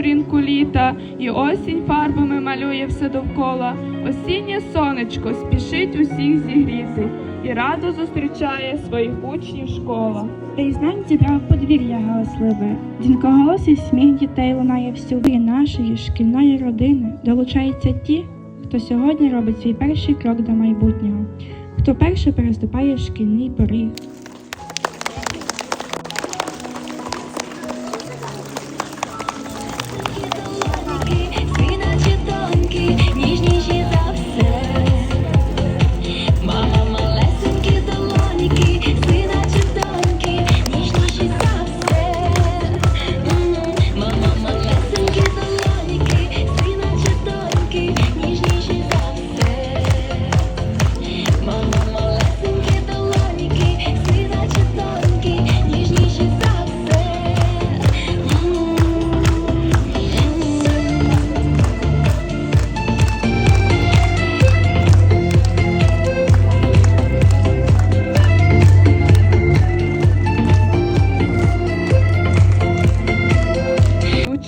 сторінку літа, і осінь фарбами малює все довкола. Осіннє сонечко спішить усіх зігріти і радо зустрічає своїх учнів школа. Різнань зібрав подвір'я галасливе. Дзвінкоголосий сміх дітей лунає всюди нашої шкільної родини. Долучаються ті, хто сьогодні робить свій перший крок до майбутнього, хто перше переступає шкільний поріг.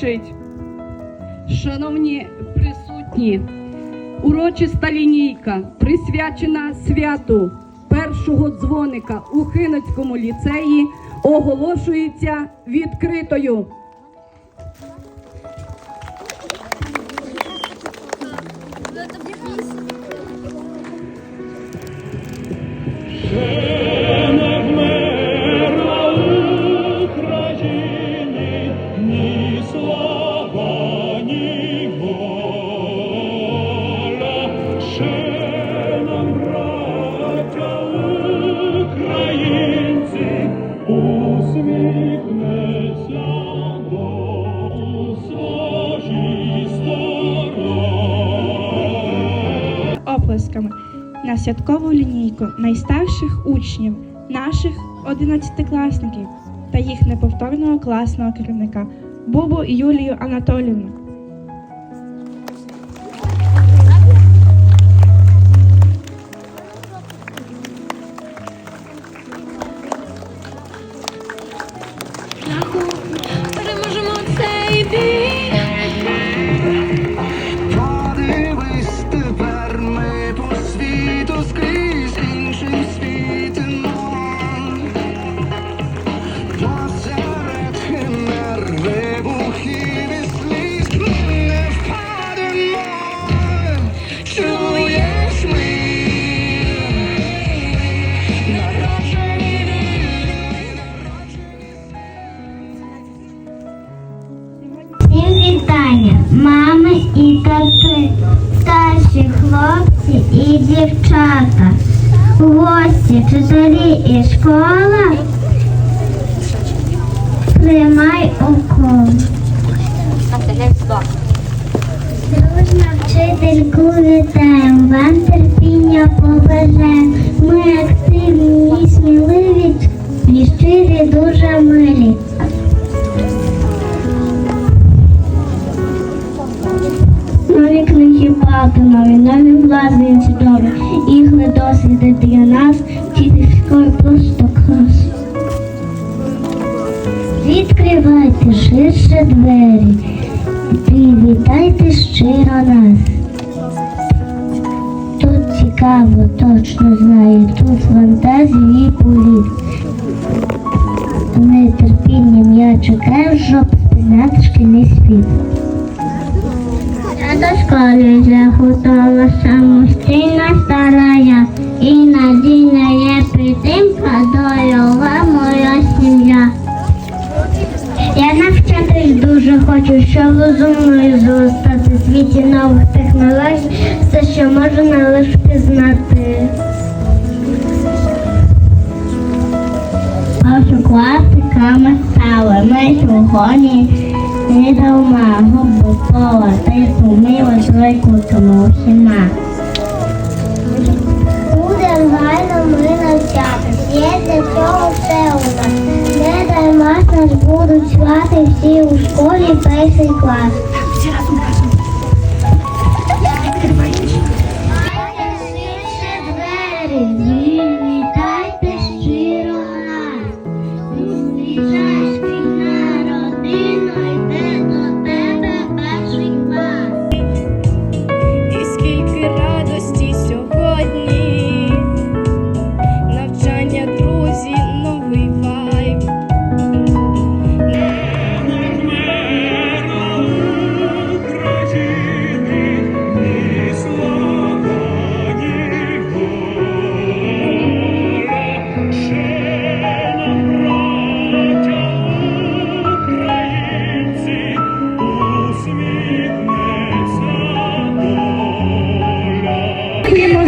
Звучить. Шановні присутні, урочиста лінійка присвячена святу першого дзвоника у Хиноцькому ліцеї оголошується відкритою. Оплесками на святкову лінійку найстарших учнів, наших одинадцятикласників та їх неповторного класного керівника Бубу Юлію Анатолівну. Вітання, мами і тати, старші хлопці і дівчата, гості, вчителі і школа. Тримай окол. Дружна вчительку вітаємо, вам терпіння побажаємо. Ми активні Досвіди для нас, вчительської просто клас. Відкривайте ширше двері, привітайте щиро нас. Тут цікаво, точно знаю, тут фантазії політ. З нетерпінням я чекаю, щоб спізнати шкільний світ. Вже готова, самостійна старая і надійна є підтримка дойова моя сім'я. Я навчатись дуже хочу, щоб розумною зростати в світі нових технологій, все, що можна лише пізнати. Першокласниками стали ми сьогодні не дарма губи кола, ти зуміла тройку всіма. Буде гарно ми навчатись, є для цього все у. Не дарма ж нас будуть всі у школі перший клас.